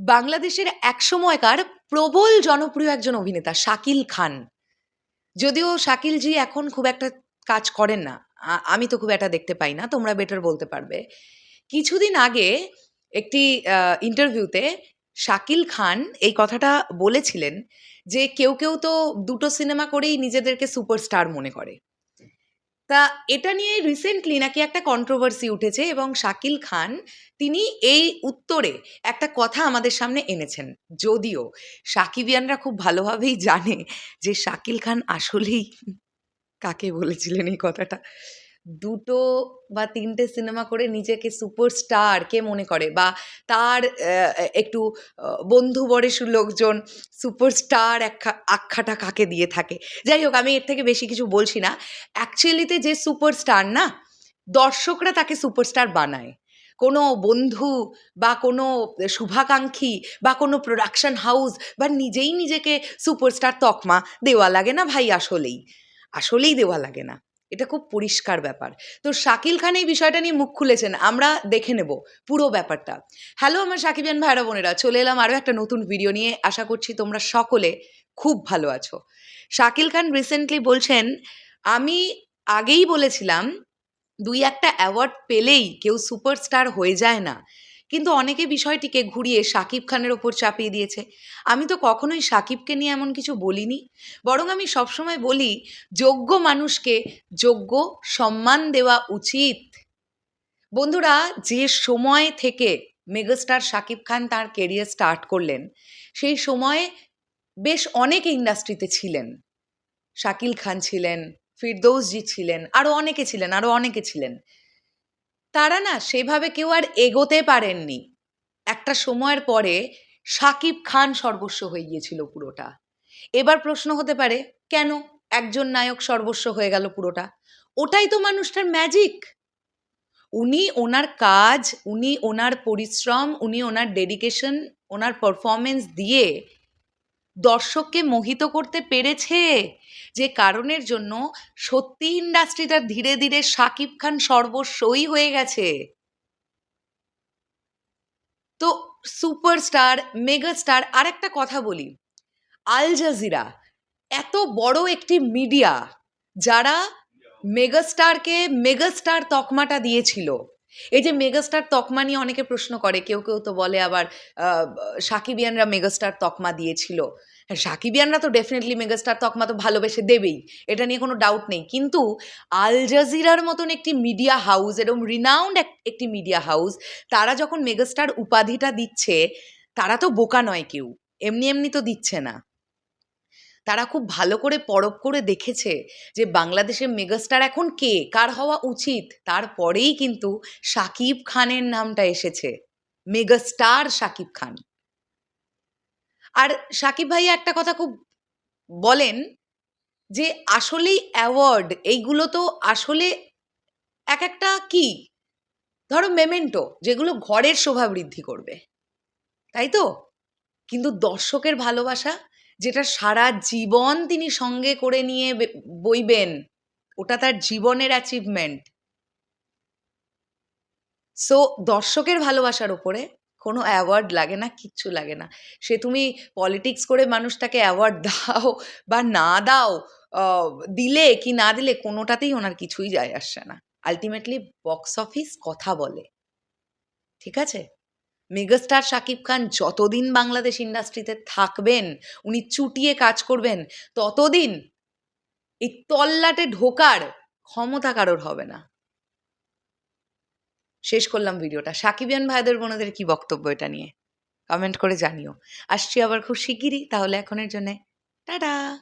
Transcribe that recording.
বাংলাদেশের একসময়কার প্রবল জনপ্রিয় একজন অভিনেতা শাকিল খান। যদিও শাকিলজি এখন খুব একটা কাজ করেন না। আমি তো খুব একটা দেখতে পাই না, তোমরা বেটার বলতে পারবে। কিছুদিন আগে একটি ইন্টারভিউতে শাকিল খান এই কথাটা বলেছিলেন যে কেউ কেউ তো দুটো সিনেমা করেই নিজেদেরকে সুপারস্টার মনে করে। তা এটা নিয়ে রিসেন্টলি নাকি একটা কন্ট্রোভার্সি উঠেছে এবং শাকিল খান তিনি এই উত্তরে একটা কথা আমাদের সামনে এনেছেন। যদিও সাকিবিয়ানরা খুব ভালোভাবেই জানে যে শাকিল খান আসলেই কাকে বলেছিলেন এই কথাটা। দুটো বা তিনটে সিনেমা করে নিজেকে সুপারস্টার কে মনে করে? বা তার একটু আহ, বন্ধু বরেসু লোকজন সুপারস্টার আখ্যাটা কাকে দিয়ে থাকে? যাই হোক আমি এর থেকে বেশি কিছু বলছি না। অ্যাকচুয়ালিতে যে সুপারস্টার না দর্শকরা তাকে সুপারস্টার বানায়। কোনো বন্ধু বা কোনো শুভাকাঙ্ক্ষী বা কোনো প্রোডাকশন হাউস বা নিজেই নিজেকে সুপারস্টার তকমা দেওয়া লাগে না ভাই আসলেই। আসলেই দেওয়া লাগে না। এটা খুব পরিষ্কার ব্যাপার। তো শাকিল খান এই বিষয়টা নিয়ে মুখ খুলেছেন, আমরা দেখে নেব পুরো ব্যাপারটা। হ্যালো আমার সাকিবিয়ান ভাইরা বোনেরা, চলে এলাম আরও একটা নতুন ভিডিও নিয়ে। আশা করছি তোমরা সকলে খুব ভালো আছো। শাকিল খান রিসেন্টলি বলছেন, আমি আগেই বলেছিলাম, দুই একটা অ্যাওয়ার্ড পেলেই কেউ সুপারস্টার হয়ে যায় না। কিন্তু অনেকে বিষয়টিকে ঘুরিয়ে শাকিব খানের ওপর চাপিয়ে দিয়েছে। আমি তো কখনোই শাকিবকে নিয়ে এমন কিছু বলিনি। বরং আমি সবসময় বলি, যোগ্য মানুষকে যোগ্য সম্মান দেওয়া উচিত। বন্ধুরা, যে সময় থেকে মেগাস্টার শাকিব খান তার কেরিয়ার স্টার্ট করলেন, সেই সময়ে বেশ অনেক ইন্ডাস্ট্রিতে ছিলেন। শাকিল খান ছিলেন, ফিরদৌসজি ছিলেন আরও অনেকে ছিলেন আরও অনেকে ছিলেন। তারা না সেভাবে কেউ আর এগোতে পারেননি। একটা সময়ের পরে সাকিব খান সর্বস্ব হয়ে গিয়েছিল পুরোটা। এবার প্রশ্ন হতে পারে, কেন একজন নায়ক সর্বস্ব হয়ে গেল পুরোটা? ওটাই তো মানুষটার ম্যাজিক উনি ওনার কাজ, উনি ওনার পরিশ্রম, উনি ওনার ডেডিকেশন ওনার পারফরমেন্স দিয়ে দর্শককে মোহিত করতে পেরেছে। যে কারণের জন্য সত্যি ইন্ডাস্ট্রিটা ধীরে ধীরে শাকিব খান সর্বস্বই হয়ে গেছে। তো সুপারস্টার, মেগাস্টার আর একটা কথা বলি। আল জাজিরা এত বড় একটি মিডিয়া যারা মেগাস্টারকে মেগাস্টার তকমাটা দিয়েছিল। এই যে মেগাস্টার তকমা নিয়ে অনেকে প্রশ্ন করে, কেউ কেউ তো বলে আবার সাকিবিয়ানরা মেগাস্টার তকমা দিয়েছিল। হ্যাঁ সাকিবিয়ানরা তো ডেফিনেটলি মেগাস্টার তকমা তো ভালোবেসে দেবেই, এটা নিয়ে কোনো ডাউট নেই। কিন্তু আল জাজিরার মতন একটি মিডিয়া হাউস এরকম রিনাউন্ড একটি মিডিয়া হাউস তারা যখন মেগাস্টার উপাধিটা দিচ্ছে, তারা তো বোকা নয় কেউ, এমনি এমনি তো দিচ্ছে না। তারা খুব ভালো করে পরখ করে দেখেছে যে বাংলাদেশের মেগাস্টার এখন কে? কার হওয়া উচিত? তারপরেই কিন্তু সাকিব খানের নামটা এসেছে। মেগাস্টার সাকিব খান। আর সাকিব ভাই একটা কথা খুব বলেন যে আসলেই অ্যাওয়ার্ড এইগুলো তো আসলে এক একটা কি? ধরো মেমেন্টো যেগুলো ঘরের শোভা বৃদ্ধি করবে। তাই তো? কিন্তু দর্শকের ভালোবাসা যেটা সারা জীবন তিনি সঙ্গে করে নিয়ে বইবেন, ওটা তার জীবনের অ্যাচিভমেন্ট সো দর্শকের ভালোবাসার ওপরে কোনো অ্যাওয়ার্ড লাগে না, কিচ্ছু লাগে না। সে তুমি পলিটিক্স করে মানুষটাকে অ্যাওয়ার্ড দাও বা না দাও দিলে কি না দিলে কোনোটাতেই ওনার কিছুই যায় আসছে না। আলটিমেটলি বক্স অফিস কথা বলে। ঠিক আছে? মেগাস্টার শাকিব খান যতদিন বাংলাদেশ ইন্ডাস্ট্রিতে থাকবেন, উনি চুটিয়ে কাজ করবেন, ততদিন এই তল্লাটে ঢোকার ক্ষমতা কারোর হবে না। শেষ করলাম ভিডিওটা। সাকিবিয়ান ভাইদের বোনদের কি বক্তব্য এটা নিয়ে? কমেন্ট করে জানিও। আসছি আবার খুব শিগগিরই, তাহলে এখনের জন্যে, টাটা!